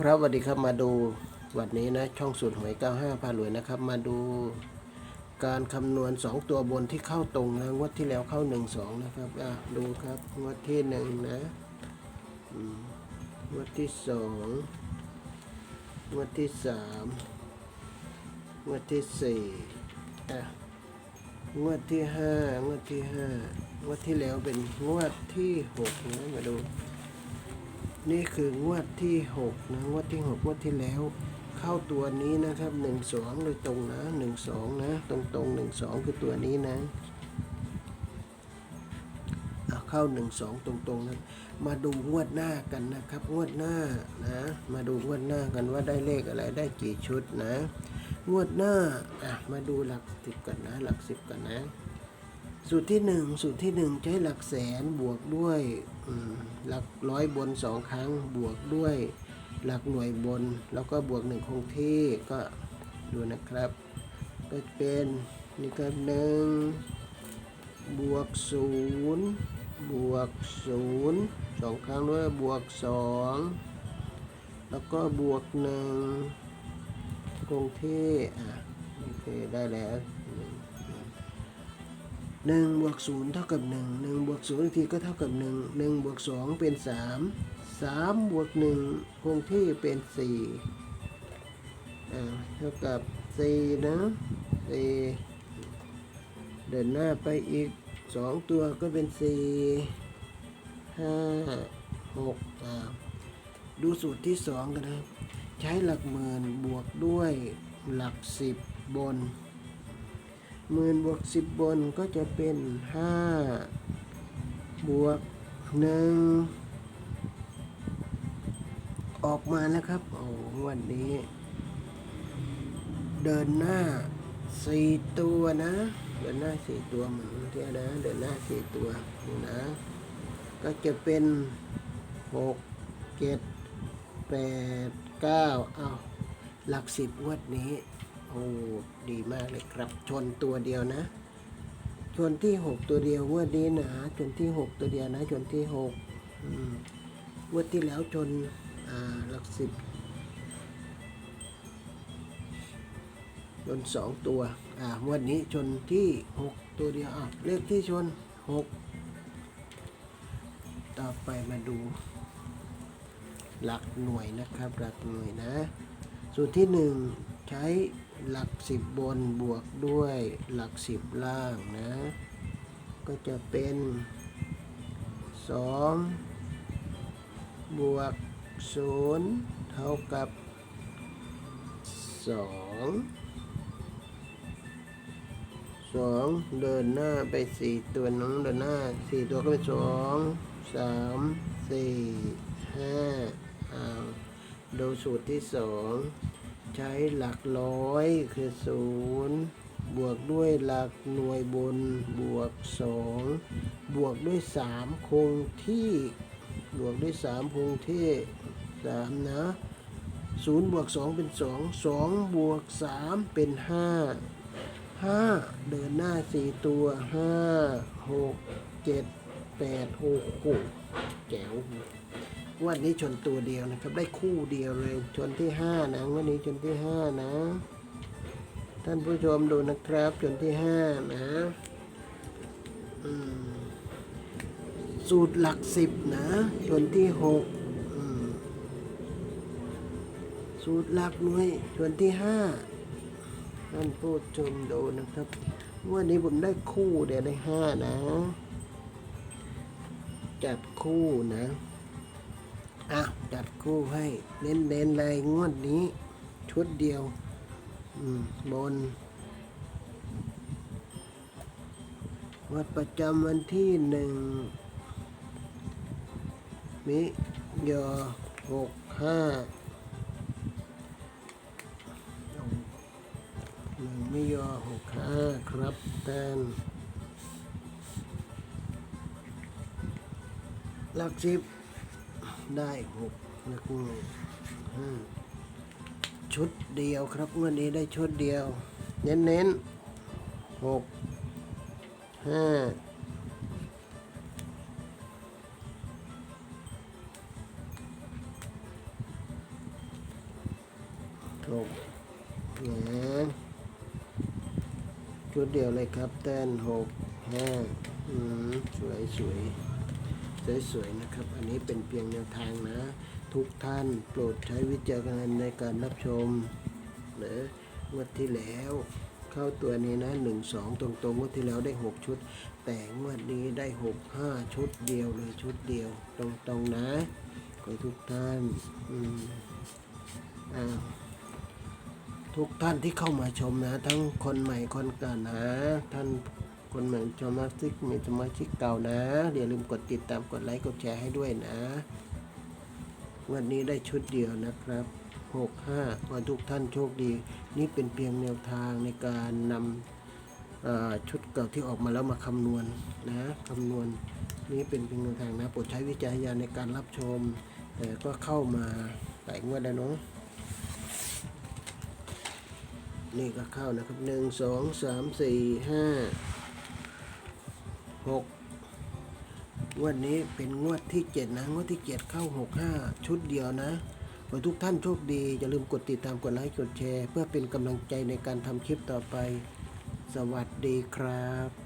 ครับสวัสดีครับมาดูวันนี้นะช่องสูตรหวย 95พารวยนะครับ มาดูการคำนวณ 2 ตัวบนที่เข้าตรงนะงวดที่แล้วเข้า 1 2 นะครับอะดูครับงวดที่ 1 นะงวดที่ 2 งวดที่ 3 งวดที่4อะงวดที่ 5 งวดที่ 5 งวดที่แล้วเป็นงวดที่ 6 นะ มาดู นี่คืองวดที่หกนะงวดที่หกงวดที่แล้ว เข้าตัวนี้นะครับหนึ่งสองโดยตรงนะหนึ่งสองนะ ตรงตรงหนึ่งสองคือตัวนี้นะอะเข้าหนึ่งสองตรงตรงๆนะมาดูงวดหน้ากันนะครับ งวดหน้านะ มาดูงวดหน้ากันว่าได้เลขอะไรได้กี่ชุดนะ งวดหน้าอะมาดูหลักสิบกันนะ หลักสิบกันนะ สูตรที่หนึ่งสูตรที่หนึ่งใช้หลักแสนบวกด้วยหลักร้อยบนสองครั้งบวกด้วยหลักหน่วยบน แล้วก็บวกหนึ่งคงที่ก็ดูนะครับ ก็เป็นนี่ก็หนึ่งบวกศูนย์บวกศูนย์สองครั้งด้วยบวกสองแล้วก็บวกหนึ่งคงที่อะโอเคได้แล้ว หนึ่งบวกศูนย์เท่ากับหนึ่งหนึ่งบวกศูนย์อีกทีก็เท่ากับหนึ่งหนึ่งบวกสองเป็นสามสามบวกหนึ่งคงที่เป็นสี่อ่าเท่ากับสี่นะสี่เดินหน้าไปอีกสองตัวก็เป็นสี่ห้าหกอ่าดูสูตรที่สองกันนะ ใช้หลักหมื่นบวกด้วยหลักสิบบน หมื่นบวกสิบบนก็จะเป็นห้าบวกหนึ่งออกมาแล้วครับ โอ้วันนี้ เดินหน้าสี่ตัวนะ เดินหน้าสี่ตัวเหมือนที่นะ เดินหน้าสี่ตัวนี่นะ ก็จะเป็นหกเจ็ดแปดเก้าเอาหลักสิบงวดนี้ โอ้ดีมากเลยครับ ชนตัวเดียวนะ ชนที่หกตัวเดียวงวดนี้นะชนที่หกตัวเดียวนะ ชนที่หกอืมงวดที่แล้วชนหลักสิบชนสองตัวอ่างวดนี้ชนที่หกตัวเดียวอะเลขที่ชนหกต่อไปมาดู หลักหน่วยนะครับ หลักหน่วยนะ สูตรที่หนึ่งใช้ หลักสิบบนบวกด้วยหลักสิบล่างนะ ก็จะเป็นสองบวกศูนย์เท่ากับสองสองเดินหน้าไปสี่ตัวน้องเดินหน้าสี่ตัวก็เป็นสองสามสี่ห้าอ้าวดูสูตรที่สอง ใช้หลักร้อยคือศูนย์บวกด้วยหลักหน่วยบนบวกสองบวกด้วยสามคงที่บวกด้วยสามคงที่สามนะศูนย์บวกสองเป็นสองสองบวกสามเป็นห้าห้าเดินหน้าสี่ตัวห้าหกเจ็ดแปดโอ้โหแจ๋ว วันนี้ชนตัวเดียวนะครับ ได้คู่เดียวเลย ชนที่ห้านะวันนี้ชนที่ห้านะ ท่านผู้ชมดูนะครับ ชนที่ห้านะสูตรหลักสิบนะ ชนที่หกสูตรหลักหน่วย ชนที่ห้าท่านผู้ชมดูนะครับวันนี้ผมได้คู่เดียวได้ห้านะ จัดคู่นะ อะจัดคู่ให้ เน้นเน้นๆเลยงวดนี้ ชุดเดียว อืม บน วัดประจำวันที่หนึ่งมิยอหกห้าหนึ่งมิยอหกห้าครับท่านหลักสิบ ได้หกแล้วก็ห้าชุดเดียวครับวันนี้ได้ชุดเดียว เน้นเน้นหกห้าหกนะชุดเดียวเลยครับเต้นหกห้าสวยสวย สวยๆนะครับ อันนี้เป็นเพียงแนวทางนะ ทุกท่านโปรดใช้วิจารณญาณในการรับชมเนะงวดที่แล้วเข้าตัวนี้นะหนึ่งสองตรงๆงวดที่แล้วได้หกชุด แต่งวดนี้ได้หกห้าชุดเดียวเลยชุดเดียว ตรงๆนะขอทุกท่านอืมอ้าวทุกท่านที่เข้ามาชมนะ ทั้งคนใหม่คนเก่านะท่าน คนใหม่สมาชิกมีสมาชิกเก่านะอย่าลืมกดติดตามกดไลค์กดแชร์ให้ด้วยนะ วันนี้ได้ชุดเดียวนะครับ 65ขอทุกท่านโชคดี นี่เป็นเพียงแนวทางในการนำชุดเก่าที่ออกมาแล้วมาคำนวณนะคำนวณนี่เป็นเพียงแนวทางนะโปรดใช้วิจารณญาณในการรับชมแต่ก็เข้ามาหลายงวดแล้วเนาะนี่ก็เข้านะครับหนึ่งสองสามสี่ห้า หกงวดนี้เป็นงวดที่เจ็ดนะ งวดที่เจ็ดเข้าหกห้าชุดเดียวนะขอทุกท่านโชคดี อย่าลืมกดติดตามกดไลค์กดแชร์ เพื่อเป็นกำลังใจในการทำคลิปต่อไป สวัสดีครับ